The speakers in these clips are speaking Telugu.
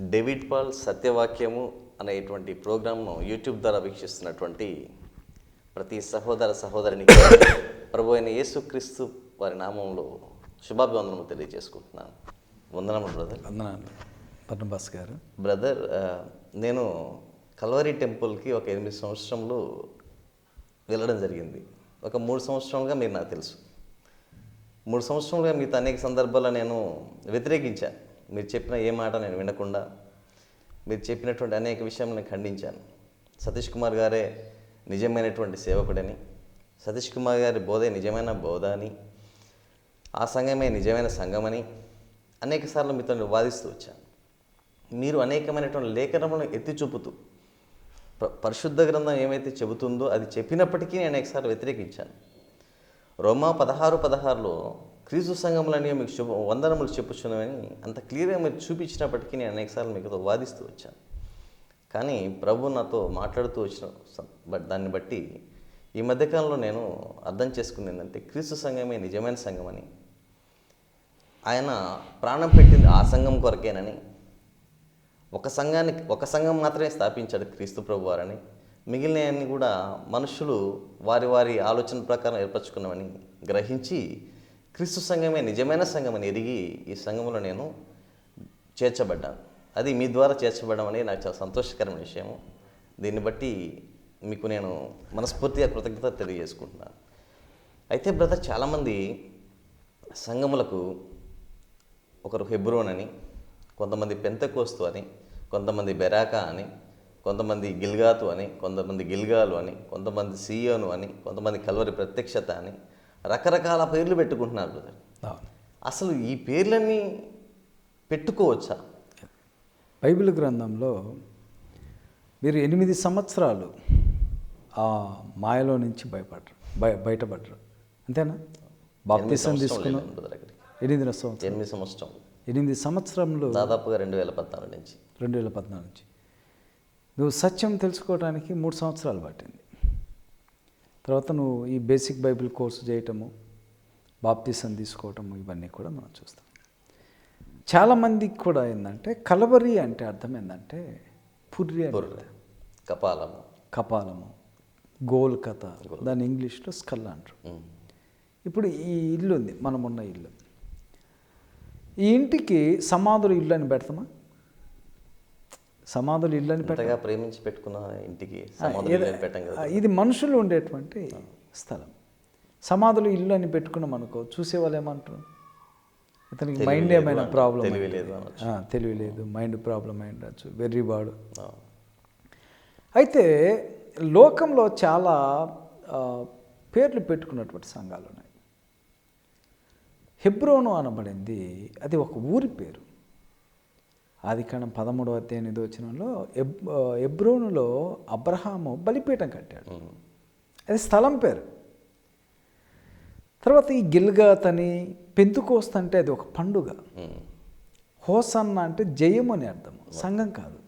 డేవిడ్ పాల్ సత్యవాక్యము అనేటువంటి ప్రోగ్రామ్ను యూట్యూబ్ ద్వారా వీక్షిస్తున్నటువంటి ప్రతి సహోదర సహోదరునికి ప్రభు అయిన యేసుక్రీస్తు వారి నామంలో శుభాభివందనము తెలియజేసుకుంటున్నాను. వందనము బ్రదర్ వందనాలు. పర్ణబాస్ గారు. బ్రదర్ ఆ, నేను కల్వరి టెంపుల్కి ఒక ఎనిమిది సంవత్సరములు వెళ్ళడం జరిగింది. ఒక మూడు సంవత్సరాలుగా మీరు నాకు తెలుసు. మూడు సంవత్సరాలుగా మీతో అనేక సందర్భాల్లో నేను వ్యతిరేకించాను. మీరు చెప్పిన ఏ మాట నేను వినకుండా మీరు చెప్పినటువంటి అనేక విషయాలు నేను ఖండించాను. సతీష్ కుమార్ గారే నిజమైనటువంటి సేవకుడని సతీష్ కుమార్ గారి బోధే నిజమైన బోధ అని ఆ సంఘమే నిజమైన సంఘమని అనేక సార్లు మీతో వాదిస్తూ వచ్చాను. మీరు అనేకమైనటువంటి లేఖనములను ఎత్తి చూపుతూ పరిశుద్ధ గ్రంథం ఏమైతే చెబుతుందో అది చెప్పినప్పటికీ నేను అనేకసార్లు వ్యతిరేకించాను. రోమా పదహారు పదహారులో క్రీస్తు సంఘంలోనే మీకు శుభ వందనములు చెప్పుచున్నామని అంత క్లియర్గా మీరు చూపించినప్పటికీ నేను అనేకసార్లు మీకు వాదిస్తూ వచ్చాను. కానీ ప్రభు నాతో మాట్లాడుతూ వచ్చిన బట్ దాన్ని బట్టి ఈ మధ్యకాలంలో నేను అర్థం చేసుకుంది ఏంటంటే క్రీస్తు సంఘమే నిజమైన సంఘమని. ఆయన ప్రాణం పెట్టింది ఆ సంఘం కొరకేనని. ఒక సంఘానికి ఒక సంఘం మాత్రమే స్థాపించాడు క్రీస్తు ప్రభు వారని. మిగిలినవన్నీ కూడా మనుషులు వారి వారి ఆలోచన ప్రకారం ఏర్పరచుకున్నామని గ్రహించి క్రీస్తు సంఘమే నిజమైన సంఘమని ఎరిగి ఈ సంఘంలో నేను చేర్చబడ్డాను. అది మీ ద్వారా చేర్చబడడం అనేది నాకు చాలా సంతోషకరమైన విషయం దీన్ని బట్టి మీకు నేను మనస్ఫూర్తిగా కృతజ్ఞత తెలియజేసుకుంటున్నాను. అయితే బ్రదర్ చాలామంది సంఘములకు ఒకరు హెబ్రోన్ అని కొంతమంది పెంతకోస్తు అని కొంతమంది బెరాకా అని కొంతమంది గిల్గాతు అని కొంతమంది గిల్గాలు అని కొంతమంది సియోను అని కొంతమంది కల్వరి ప్రత్యక్షత అని రకరకాల పేర్లు పెట్టుకుంటున్నారు బ్రదర్. అసలు ఈ పేర్లన్నీ పెట్టుకోవచ్చా? బైబిల్ గ్రంథంలో మీరు ఎనిమిది సంవత్సరాలు ఆ మాయలో నుంచి భయపడరు బయ బయటపడరు. అంతేనా? బాప్తిసం తీసుకున్నాం. ఎనిమిది సంవత్సరం ఎనిమిది సంవత్సరం. ఎనిమిది సంవత్సరంలో దాదాపుగా రెండు వేల పద్నాలుగు నుంచి. రెండు వేల పద్నాలుగు నుంచి. నువ్వు సత్యం తెలుసుకోవడానికి మూడు సంవత్సరాలు పట్టింది. తర్వాత నువ్వు ఈ బేసిక్ బైబిల్ కోర్సు చేయటము బాప్తిసం తీసుకోవటము ఇవన్నీ కూడా మనం చూస్తాం. చాలామందికి కూడా ఏంటంటే కలవరి అంటే అర్థం ఏంటంటే పుర్రి కపాలము. కపాలము గోల్ కథ దాన్ని ఇంగ్లీష్లో స్కల్ అంటారు. ఇప్పుడు ఈ ఇల్లు ఉంది మనం ఉన్న ఇల్లు. ఈ ఇంటికి సమాధులు ఇల్లు అని పెడతామా? సమాధులు ఇల్లు అని పెట్ట ఇంతగా ప్రేమించి పెట్టుకున్న ఇంటికి ఇది మనుషులు ఉండేటువంటి స్థలం. సమాధులు ఇల్లు అని పెట్టుకున్నాం అనుకో చూసేవాళ్ళు ఏమంటారు? ఇతనికి మైండ్ ఏమైనా ప్రాబ్లం తెలివి లేదు మైండ్ ప్రాబ్లం వెర్రివాడు. ఆ. అయితే లోకంలో చాలా పేర్లు పెట్టుకున్నటువంటి సంఘాలు ఉన్నాయి. హెబ్రోను అనబడింది అది ఒక ఊరి పేరు. ఆది కాండం పదమూడవ అధ్యాయం ఎనిమిదో వచనంలో ఎబ్ ఎబ్రోనులో అబ్రహాము బలిపీఠం కట్టాడు. అది స్థలం పేరు. తర్వాత ఈ గిల్గాత్ అని పెంతుకోస్త అంటే అది ఒక పండుగ. హోసన్న అంటే జయం అని అర్థం సంఘం కాదు.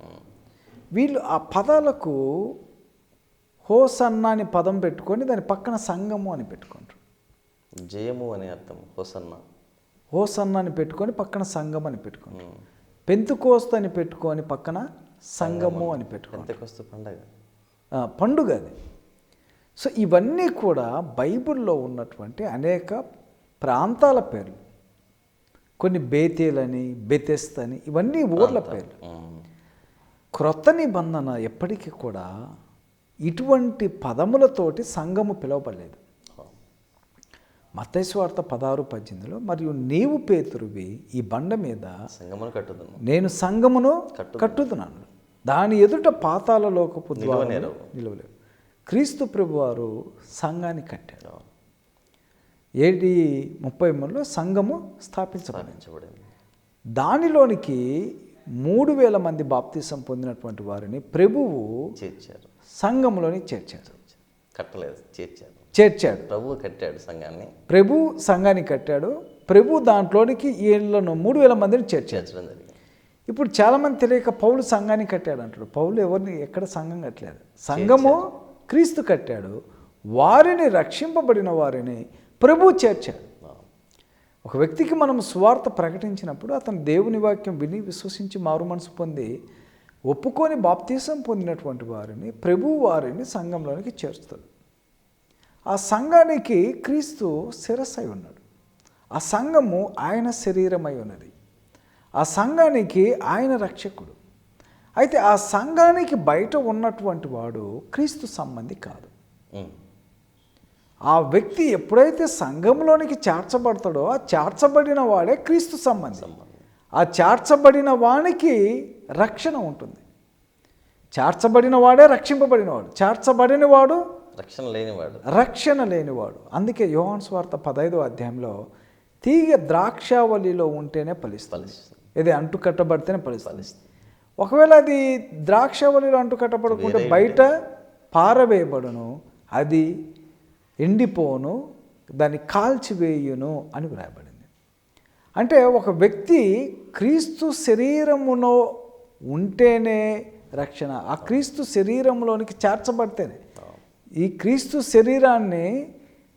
వీళ్ళు ఆ పదాలకు హోసన్న అని పదం పెట్టుకొని దాని పక్కన సంఘము అని పెట్టుకుంటారు. జయము అనే అర్థం. హోసన్న. హోసన్న అని పెట్టుకొని పక్కన సంఘం అని పెట్టుకుంటారు. పెంతుకోస్త అని పెట్టుకొని పక్కన సంఘము అని ఎంతకొస్తు పండగ. పండుగ అది. సో ఇవన్నీ కూడా బైబిల్లో ఉన్నటువంటి అనేక ప్రాంతాల పేర్లు. కొన్ని బేతేలని బెతెస్త్ అని ఇవన్నీ ఊర్ల పేర్లు. క్రొత్త నిబంధన ఎప్పటికీ కూడా ఇటువంటి పదములతోటి సంఘము పిలువబడలేదు. మత్తైస్వార్త పదహారు పద్దెనిమిదిలో మరియు నీవు పేతురువి ఈ బండ మీద సంగమును కట్టుదును. నేను సంఘమును కట్టుదును. కట్టుతున్నాను దాని ఎదుట పాతాల లోకపు. నిలువలేవు. క్రీస్తు ప్రభువారు సంఘాన్ని కట్టాడు అవును. ఏడి ముప్పై మూడులో సంఘము స్థాపించబడింది. దానిలోనికి మూడు వేల మంది బాప్తిసం పొందినటువంటి వారిని ప్రభువు చేర్చారు. సంఘంలోని చేర్చాడు కట్టలేదు చేర్చారు. చేర్చాడు. ప్రభువు కట్టాడు సంఘాన్ని. ప్రభు సంఘాన్ని కట్టాడు. ప్రభు దాంట్లోనికి వీళ్ళను మూడు వేల మందిని చేర్చాడు. చేర్చడం జరిగింది. ఇప్పుడు చాలామంది తెలియక పౌలు సంఘాన్ని కట్టాడు అంటాడు పౌలు ఎవరిని ఎక్కడ సంఘం కట్టలేదు. సంఘము క్రీస్తు కట్టాడు. వారిని రక్షింపబడిన వారిని ప్రభు చేర్చాడు. ఒక వ్యక్తికి మనం సువార్త ప్రకటించినప్పుడు అతను దేవుని వాక్యం విని విశ్వసించి మారు మనసు పొంది ఒప్పుకొని బాప్తీసం పొందినటువంటి వారిని ప్రభు వారిని సంఘంలోనికి చేర్చుతాడు. ఆ సంఘానికి క్రీస్తు శిరస్సై ఉన్నాడు. ఆ సంఘము ఆయన శరీరమై ఉన్నది. ఆ సంఘానికి ఆయన రక్షకుడు. అయితే ఆ సంఘానికి బయట ఉన్నటువంటి వాడు క్రీస్తు సంబంధి కాదు. ఆ వ్యక్తి ఎప్పుడైతే సంఘంలోనికి చేర్చబడతాడో ఆ చేర్చబడిన వాడే క్రీస్తు సంబంధి. ఆ చేర్చబడిన వానికి రక్షణ ఉంటుంది. చేర్చబడిన వాడే రక్షింపబడినవాడు. చేర్చబడిన వాడు రక్షణ లేనివాడు. రక్షణ లేనివాడు. అందుకే యోహాన్ స్వార్థ పదైదో అధ్యాయంలో తీగ ద్రాక్షావళిలో ఉంటేనే ఫలిస్తుంది. ఇది అంటు కట్టబడితేనే ఫలిస్తుంది. ఒకవేళ అది ద్రాక్షావళిలో అంటు కట్టబడకుంటే బయట పారవేయబడును అది ఎండిపోను దాన్ని కాల్చివేయును అని వ్రాయబడింది. అంటే ఒక వ్యక్తి క్రీస్తు శరీరములో ఉంటేనే రక్షణ ఆ క్రీస్తు శరీరంలోనికి చేర్చబడితేనే. ఈ క్రీస్తు శరీరాన్ని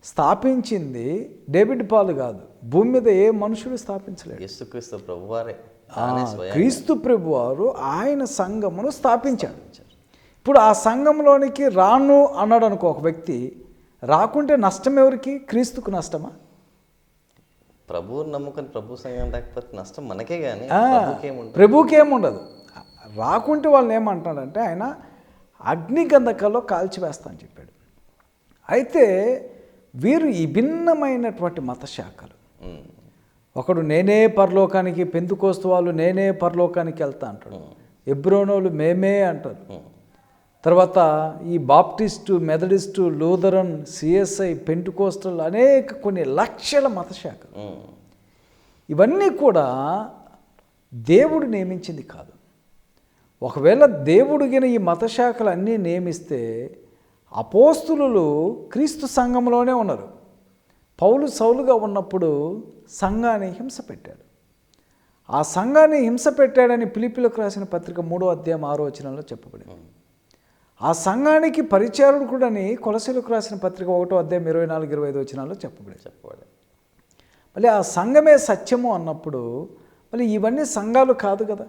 స్థాపించింది డేవిడ్ పాల్ కాదు. భూమి మీద ఏ మనుషుడు స్థాపించలేడు యేసుక్రీస్తు ప్రభువారే. క్రీస్తు ప్రభు వారు ఆయన సంఘమును స్థాపించాడు ఇప్పుడు ఆ సంఘంలోనికి రాను అన్నాడు అనుకో ఒక వ్యక్తి రాకుంటే నష్టం ఎవరికి? క్రీస్తుకు నష్టమా? ప్రభువుని నమ్ముకొని ప్రభు సంఘం లేకపోతే నష్టం మనకే కానీ ఏముండదు రాకుంటే వాళ్ళని ఏమంటాడంటే ఆయన అగ్నిగంధకాల్లో కాల్చివేస్తా అని చెప్పాడు అయితే వీరు ఈ భిన్నమైనటువంటి మత శాఖలు. ఒకడు నేనే పరలోకానికి పెంతుకోస్తు వాళ్ళు నేనే పరలోకానికి వెళ్తా అంటాడు ఎబ్రోనోలు మేమే అంటారు. తర్వాత ఈ Baptist Methodist Lutheran CSI Pentecostal అనేక కొన్ని లక్షల మత శాఖలు. ఇవన్నీ కూడా దేవుడు నియమించింది కాదు ఒకవేళ దేవుడు గిన ఈ మత శాఖలు అన్నీ నియమిస్తే అపోస్తులు క్రీస్తు సంఘంలోనే ఉన్నారు. పౌలు సౌలుగా ఉన్నప్పుడు సంఘాన్ని హింస పెట్టాడు. ఆ సంఘాన్ని హింస పెట్టాడని పిలిపిలకు రాసిన పత్రిక మూడో అధ్యాయం ఆరో వచనంలో చెప్పబడింది. ఆ సంఘానికి పరిచారకుడని కొలసీలకు రాసిన పత్రిక ఒకటో అధ్యాయం ఇరవై నాలుగు ఇరవై ఐదు వచనాల్లో చెప్పబడింది. చెప్పబడి మళ్ళీ ఆ సంఘమే సత్యము అన్నప్పుడు మళ్ళీ ఇవన్నీ సంఘాలు కాదు కదా.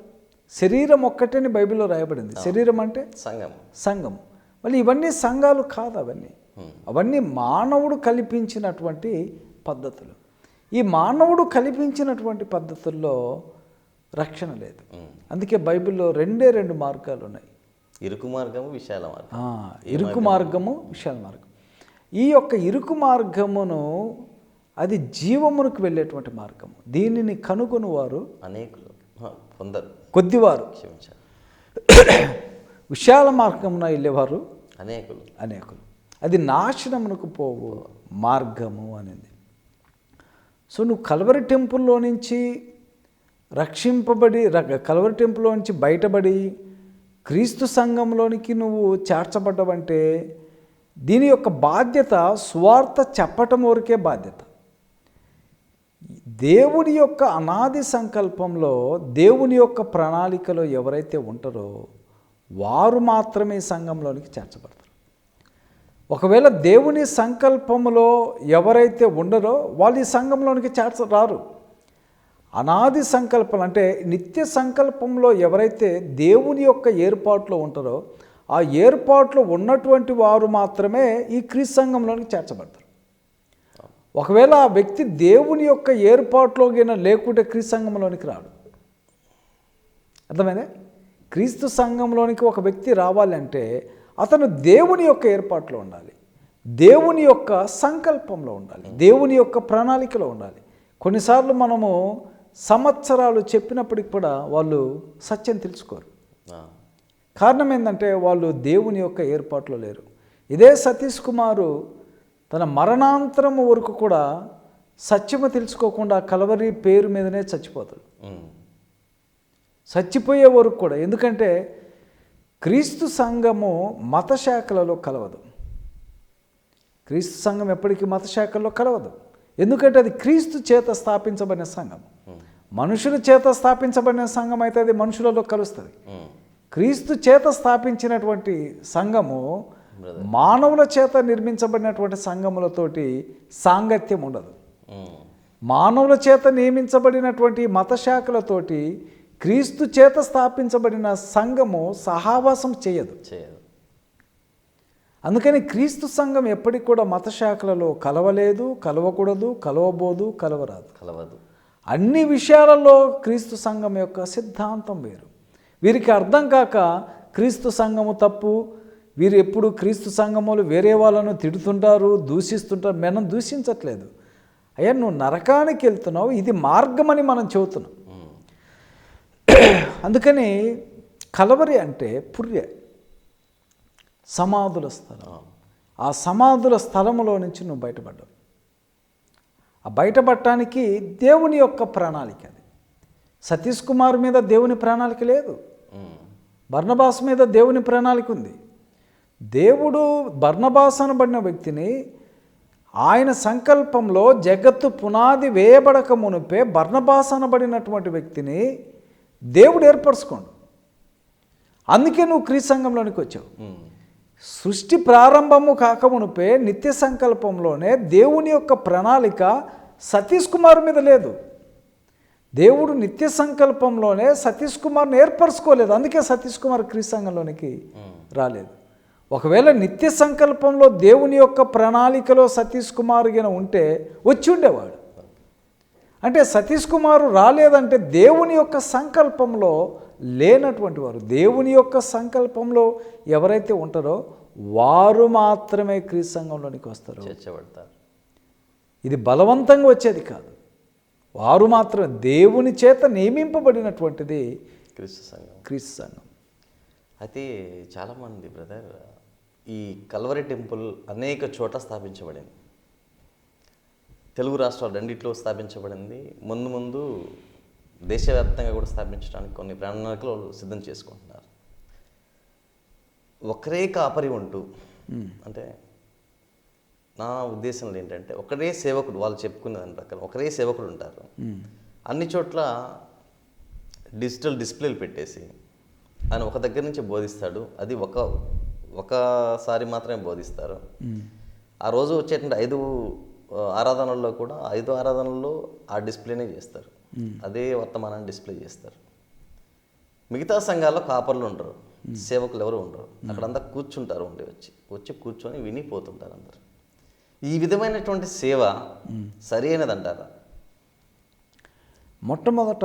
శరీరం ఒక్కటేని బైబిల్లో రాయబడింది. శరీరం అంటే? సంఘం. సంఘం. మళ్ళీ ఇవన్నీ సంఘాలు కాదు అవన్నీ. అవన్నీ మానవుడు కల్పించినటువంటి పద్ధతులు. ఈ మానవుడు కల్పించినటువంటి పద్ధతుల్లో రక్షణ లేదు. అందుకే బైబిల్లో రెండే రెండు మార్గాలు ఉన్నాయి. ఇరుకు మార్గము విశాల మార్గం. ఇరుకు మార్గము. విశాల మార్గం. ఈ యొక్క ఇరుకు మార్గమును అది జీవమునకు వెళ్ళేటువంటి మార్గము. దీనిని కనుగొని వారు అనేకులు. హ, కొందరు కొద్దివారు. క్షమించారు. విశాల మార్గమున వెళ్ళేవారు? అనేకులు. అనేకులు. అది నాశనమునకు పోవు మార్గము అనేది. సో నువ్వు కలవరి టెంపుల్లో నుంచి రక్షింపబడి ర- కలవరి టెంపుల్లో నుంచి బయటపడి క్రీస్తు సంఘంలోనికి నువ్వు చేర్చబడ్డవంటే దీని యొక్క బాధ్యత సువార్త చెప్పటం వరకే బాధ్యత. దేవుని యొక్క అనాది సంకల్పంలో దేవుని యొక్క ప్రణాళికలో ఎవరైతే ఉంటారో వారు మాత్రమే సంఘంలోనికి చేర్చబడతారు. ఒకవేళ దేవుని సంకల్పంలో ఎవరైతే ఉండరో వాళ్ళు ఈ సంఘంలోనికి చేర్చరారు అనాది సంకల్పం అంటే నిత్య సంకల్పంలో ఎవరైతే దేవుని యొక్క ఏర్పాట్లో ఉంటారో ఆ ఏర్పాట్లో ఉన్నటువంటి వారు మాత్రమే ఈ క్రీస్తు సంఘంలోనికి చేర్చబడతారు. ఒకవేళ ఆ వ్యక్తి దేవుని యొక్క ఏర్పాట్లో గిన లేకుంటే క్రీస్తు సంఘంలోనికి రాడు. అర్థమైందా? క్రీస్తు సంఘంలోనికి ఒక వ్యక్తి రావాలంటే అతను దేవుని యొక్క ఏర్పాట్లో ఉండాలి. దేవుని యొక్క సంకల్పంలో ఉండాలి. దేవుని యొక్క ప్రణాళికలో ఉండాలి. కొన్నిసార్లు మనము సంవత్సరాలు చెప్పినప్పటికి కూడా వాళ్ళు సత్యం తెలుసుకోరు. కారణం ఏంటంటే వాళ్ళు దేవుని యొక్క ఏర్పాట్లో లేరు. ఇదే సతీష్ కుమారు తన మరణాంతరం వరకు కూడా సత్యము తెలుసుకోకుండా కలవరి పేరు మీదనే చచ్చిపోతాడు. చచ్చిపోయే వరకు కూడా ఎందుకంటే క్రీస్తు సంఘము మత శాఖలలో కలవదు. క్రీస్తు సంఘం ఎప్పటికీ మత శాఖల్లో కలవదు. ఎందుకంటే అది క్రీస్తు చేత స్థాపించబడిన సంఘం. మనుషుల చేత స్థాపించబడిన సంఘం అయితే అది మనుషులలో కలుస్తుంది. క్రీస్తు చేత స్థాపించినటువంటి సంఘము మానవుల చేత నిర్మించబడినటువంటి సంఘములతోటి సాంగత్యం ఉండదు. మానవుల చేత నియమించబడినటువంటి మత శాఖలతోటి క్రీస్తు చేత స్థాపించబడిన సంఘము సహావాసం చేయదు. చేయదు. అందుకని క్రీస్తు సంఘం ఎప్పటికి కూడా మత శాఖలలో కలవలేదు కలవకూడదు కలవబోదు కలవరాదు. కలవదు. అన్ని విషయాలలో క్రీస్తు సంఘం యొక్క సిద్ధాంతం వేరు. వీరికి అర్థం కాక క్రీస్తు సంఘము తప్పు వీరు ఎప్పుడు క్రీస్తు సంఘములు వేరే వాళ్ళను తిడుతుంటారు దూషిస్తుంటారు. మనం దూషించట్లేదు. అయ్యా నువ్వు నరకానికి వెళ్తున్నావు. ఇది మార్గమని మనం చెబుతున్నాం. ఉమ్. అందుకని కలవరి అంటే పుర్రె. సమాధుల స్థలం. ఆ. ఆ సమాధుల స్థలములో నుంచి నువ్వు బయటపడ్డావు. ఆ బయటపడటానికి దేవుని యొక్క ప్రణాళిక అది. సతీష్ కుమార్ మీద దేవుని ప్రణాళిక లేదు. ఉమ్. బర్ణబాస్ మీద దేవుని ప్రణాళిక ఉంది. దేవుడు బర్ణబాస్ అనబడిన వ్యక్తిని ఆయన సంకల్పంలో జగత్తు పునాది వేయబడక మునిపే బర్ణబాస్ అనబడినటువంటి వ్యక్తిని దేవుడు ఏర్పరచుకోండు. అందుకే నువ్వు క్రీస్తు సంఘంలోనికి వచ్చావు. సృష్టి ప్రారంభము కాకమునుపే నిత్య సంకల్పంలోనే దేవుని యొక్క ప్రణాళిక సతీష్ కుమార్ మీద లేదు. దేవుడు నిత్య సంకల్పంలోనే సతీష్ కుమార్ని ఏర్పరచుకోలేదు. అందుకే సతీష్ కుమార్ క్రీస్తు సంఘంలోనికి రాలేదు. ఒకవేళ నిత్య సంకల్పంలో దేవుని యొక్క ప్రణాళికలో సతీష్ కుమార్ గిన ఉంటే వచ్చి ఉండేవాడు. అంటే సతీష్ కుమార్ రాలేదంటే దేవుని యొక్క సంకల్పంలో లేనటువంటి వారు. దేవుని యొక్క సంకల్పంలో ఎవరైతే ఉంటారో వారు మాత్రమే క్రీస్తు సంఘంలోనికి వస్తారు. చేర్చబడతారు. ఇది బలవంతంగా వచ్చేది కాదు. వారు మాత్రమే దేవుని చేత నియమింపబడినటువంటిది క్రీస్తు సంఘం. క్రీస్తు సంఘం. అయితే చాలామంది బ్రదర్ ఈ కల్వరి టెంపుల్ అనేక చోట్ల స్థాపించబడింది. తెలుగు రాష్ట్రాలు రెండిట్లో స్థాపించబడింది. ముందు ముందు దేశవ్యాప్తంగా కూడా స్థాపించడానికి కొన్ని ప్రణాళికలు వాళ్ళు సిద్ధం చేసుకుంటున్నారు. ఒకరే కాపరి ఉంటూ అంటే నా ఉద్దేశంలో ఏంటంటే ఒకరే సేవకుడు వాళ్ళు చెప్పుకునే దాని ప్రకారం ఒకరే సేవకుడు ఉంటారు. అన్ని చోట్ల డిజిటల్ డిస్ప్లేలు పెట్టేసి ఆయన ఒక దగ్గర నుంచి బోధిస్తాడు అది ఒక ఒకసారి మాత్రమే బోధిస్తారు. ఆ రోజు వచ్చేటువంటి ఐదు ఆరాధనల్లో కూడా ఐదు ఆరాధనల్లో ఆ డిస్ప్లేనే చేస్తారు. అదే వర్తమానాన్ని డిస్ప్లే చేస్తారు. మిగతా సంఘాల్లో కాపర్లు ఉండరు. సేవకులు ఎవరు ఉండరు. అక్కడంతా కూర్చుంటారు ఉండి వచ్చి. వచ్చి కూర్చొని విని పోతుంటారు అందరు. ఈ విధమైనటువంటి సేవ సరి అయినది అంటారా మొట్టమొదట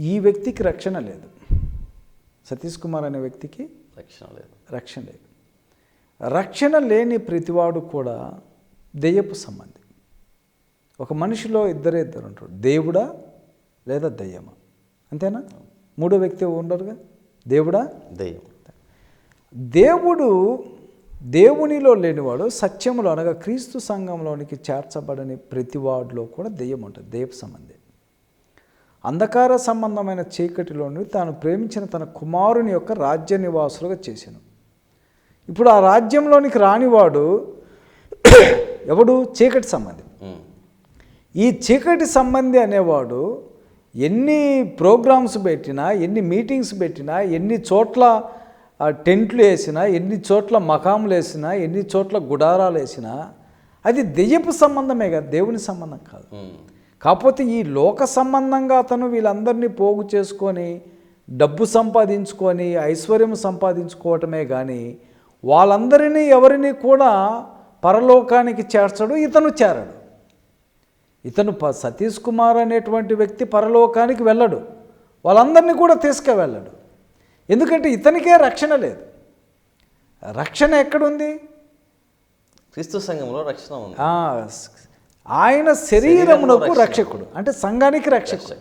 ఈ వ్యక్తికి రక్షణ లేదు. సతీష్ కుమార్ అనే వ్యక్తికి రక్షణ లేదు. రక్షణ లేదు. రక్షణ లేని ప్రతివాడు కూడా దెయ్యపు సంబంధి. ఒక మనిషిలో ఇద్దరే ఇద్దరు ఉంటారు. దేవుడా లేదా దయ్యమా? అంతేనా? మూడో వ్యక్తి ఉండరుగా? దేవుడా? దెయ్యం. దేవుడు దేవునిలో లేనివాడు సత్యములో అనగా క్రీస్తు సంఘంలోనికి చేర్చబడని ప్రతివాడిలో కూడా దెయ్యం ఉంటుంది. దెయ్యపు సంబంధి. అంధకార సంబంధమైన చీకటిలోని తాను ప్రేమించిన తన కుమారుని యొక్క రాజ్య నివాసులుగా చేశాను. ఇప్పుడు ఆ రాజ్యంలోనికి రానివాడు ఎవడు? చీకటి సంబంధి. ఈ చీకటి సంబంధి అనేవాడు ఎన్ని ప్రోగ్రామ్స్ పెట్టినా ఎన్ని మీటింగ్స్ పెట్టినా ఎన్ని చోట్ల టెంట్లు వేసినా ఎన్ని చోట్ల మకాములు వేసినా ఎన్ని చోట్ల గుడారాలు వేసినా అది దెయ్యపు సంబంధమే కదా దేవుని సంబంధం కాదు. కాకపోతే ఈ లోక సంబంధంగా అతను వీళ్ళందరినీ పోగు చేసుకొని డబ్బు సంపాదించుకొని ఐశ్వర్యం సంపాదించుకోవటమే కానీ వాళ్ళందరినీ ఎవరిని కూడా పరలోకానికి చేర్చడు ఇతను చేరడు. ఇతను ప సతీష్ కుమార్ అనేటువంటి వ్యక్తి పరలోకానికి వెళ్ళడు. వాళ్ళందరినీ కూడా తీసుకువెళ్ళడు ఎందుకంటే ఇతనికే రక్షణ లేదు. రక్షణ ఎక్కడుంది? క్రీస్తు సంఘంలో రక్షణ ఉంది. ఆయన శరీరమునకు రక్షకుడు. అంటే సంఘానికి రక్షకుడు.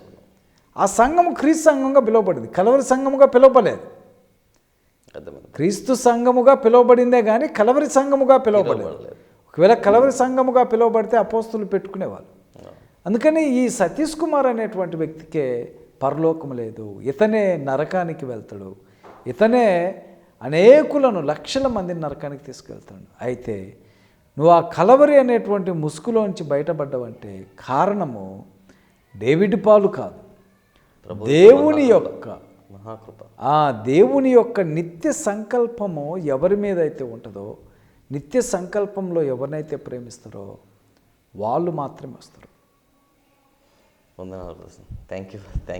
ఆ సంఘము క్రీస్తు సంఘంగా పిలువబడింది. కలవరి సంఘముగా పిలువబడలేదు. అర్థమైంది. క్రీస్తు సంఘముగా పిలువబడిందే కానీ కలవరి సంఘముగా పిలువబడలేదు. ఒకవేళ కలవరి సంఘముగా పిలువబడితే అపోస్తులు పెట్టుకునేవాళ్ళు. అందుకని ఈ సతీష్ కుమార్ అనేటువంటి వ్యక్తికే పరలోకం లేదు. ఇతనే నరకానికి వెళ్తాడు. ఇతనే అనేకులను లక్షల మందిని నరకానికి తీసుకెళ్తాడు. అయితే నువ్వు ఆ కలవరి అనేటువంటి ముసుగులోంచి బయటపడ్డావంటే కారణము డేవిడ్ పాలు కాదు. దేవుని యొక్క మహాకృప. ఆ దేవుని యొక్క నిత్య సంకల్పము ఎవరి మీద అయితే ఉంటుందో నిత్య సంకల్పంలో ఎవరినైతే ప్రేమిస్తారో వాళ్ళు మాత్రమే వస్తారు. వందనాలు థ్యాంక్ యూ థ్యాంక్